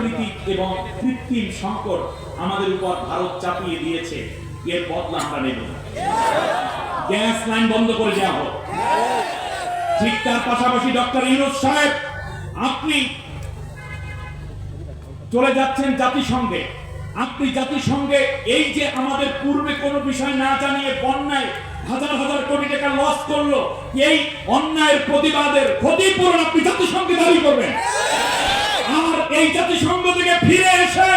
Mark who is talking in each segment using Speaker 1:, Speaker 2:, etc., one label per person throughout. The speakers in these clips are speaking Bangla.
Speaker 1: প্রাকৃতিক এবং কৃত্রিম সংকট আমাদের উপর ভারত চাপিয়ে দিয়েছে, এর বদলা আমরা নেব গ্যাস লাইন বন্ধ করে দেওয়া হোক। ঠিক তার পাশাপাশি ডক্টর ইউনুস সাহেব, আপনি চলে যাচ্ছেন জাতিসংঘে। আপনি জাতিসংঘে এই যে আমাদের পূর্বে কোনো বিষয় না জানিয়ে বন্যায় হাজার হাজার কোটি টাকা লস করল, এই অন্যায়ের প্রতিবাদের ক্ষতিপূরণ আপনি জাতিসংঘে দাবি করবেন। এই জাতিসংঘ থেকে ফিরে এসে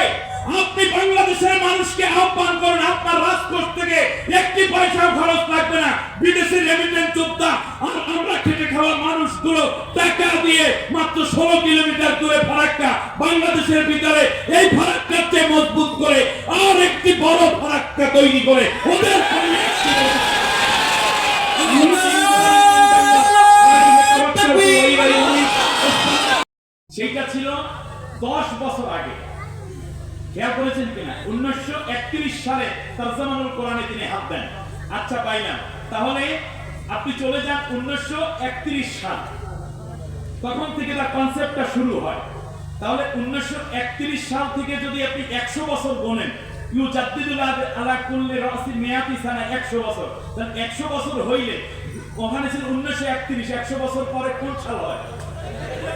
Speaker 1: আপনি বাংলাদেশের মানুষকে আহ্বান করেন আপনার রাজকোষ থেকে একটি পয়সাও খরচ লাগবে না। বিদেশি রেমিটেন্স যোদ্ধা আর আমরা খেটে খাওয়া মানুষগুলো টাকা দিয়ে মাত্র ষোলো কিলোমিটার দূরে ফারাক্কা বাংলাদেশের ভিতরে এই ফারাক্কার চেয়ে মজবুত করে আর একটি বড় ফারাক্কা তৈরি করে। ওদের সেইটা ছিল দশ বছর আগে। খেয়াল করেছেন কিনা উনিশশো একত্রিশ সালে কোরআনে তিনি হাত দেন। আচ্ছা পাইলাম তাহলে আপনি চলে যান উনিশশো একত্রিশ সাল। তখন থেকে তার কনসেপ্টটা শুরু হয়। তাহলে উনিশশো একত্রিশ সাল থেকে যদি আপনি একশো বছর গোনেন একশো বছর। একশো বছর হইলে, ওখানে ছিল উনিশশো একত্রিশ, একশো বছর পরে কোন সাল হয়?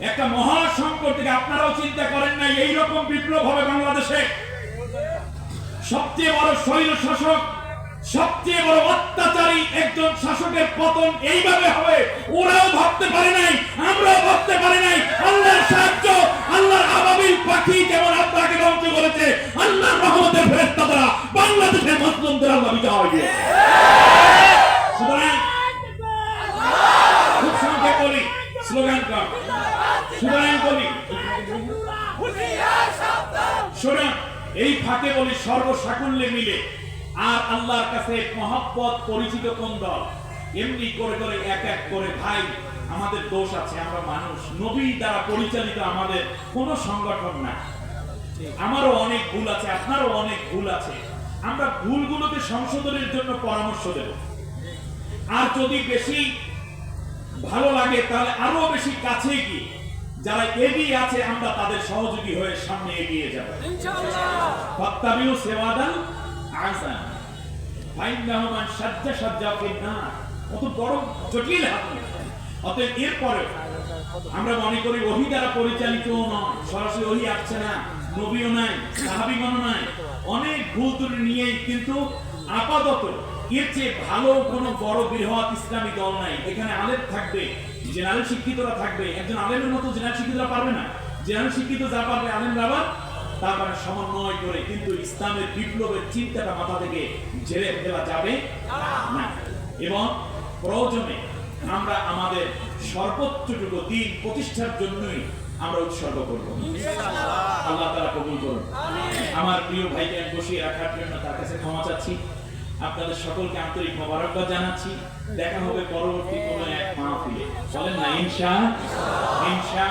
Speaker 1: একটা মহা সংকট থেকে আপনারাও চিন্তা করেন না এই রকম বিপ্লব হবে বাংলাদেশে। সবচেয়ে বড় শৈল শাসক, সবচেয়ে বড় অত্যাচারী একজন শাসকের পতন এইভাবে হবে, ওরাও ভাবতে পারে নাই, আমরাও ভাবতে পারে নাই, আল্লাহর সাহায্য, আল্লাহর আবাবিল পাখি শোনেন এই ফাঁকে বলি সর্বসাকুল্যে মিলে। আর আল্লাহর কাছে পরিচিত কোন দল? এমনি করে করে এক এক করে, ভাই, আমাদের দোষ আছে, আমরা মানুষ। নবী দ্বারা পরিচালিত আমাদের কোন সংগঠন না। আমারও অনেক ভুল আছে, আপনারও অনেক ভুল আছে। আমরা ভুলগুলোকে সংশোধনের জন্য পরামর্শ দেব। আর যদি বেশি ভালো লাগে, তাহলে আরও বেশি কাছে গিয়ে যারা এগিয়ে আছে আমরা তাদের সহযোগী হয়ে সামনে এগিয়ে যাব। ফাত্তাবিউ সেওয়াদান আসান ফাইন্নাহু মান সাজ্জা সাজ্জা ফিন্নার। কত বড় জটিল হাতি। অতএব এরপরে আমরা মনে করি ওহি দ্বারা পরিচালিত নয়। সরাসরি ওহি আসছে না। নবীও নাই সাহাবিগণ নাই। অনেক ভুল ত্রুটি নিয়েই কিন্তু আপাতত এর চেয়ে ভালো কোনো বড় বৃহৎ ইসলামী দল নাই। এখানে আলেম থাকবে জেনারেল শিক্ষিতরা থাকবে। একজন আলেমের মতো জেনারেল শিক্ষিতরা পারবে না। জেনারেল শিক্ষিত যা পারবে আবার তারপরে সমন্বয় করে। কিন্তু ইসলামের বিপ্লবের চিন্তাটা মাথা থেকে ঝেড়ে যাবে না। এবং প্রয়োজনে আমরা আমাদের সর্বোচ্চটুকু দিন প্রতিষ্ঠার জন্যই আমরা উৎসর্গ করব। আল্লাহ তারা কবুল করুন। আমার প্রিয় ভাইকে বসিয়ে রাখার জন্য তার কাছে ক্ষমা চাচ্ছি। আপনাদের সকলকে আন্তরিক মোবারকবাদ জানাচ্ছি। দেখা হবে পরবর্তী কোনো এক মাহফিলে। বলেন না, ইনশা ইনশা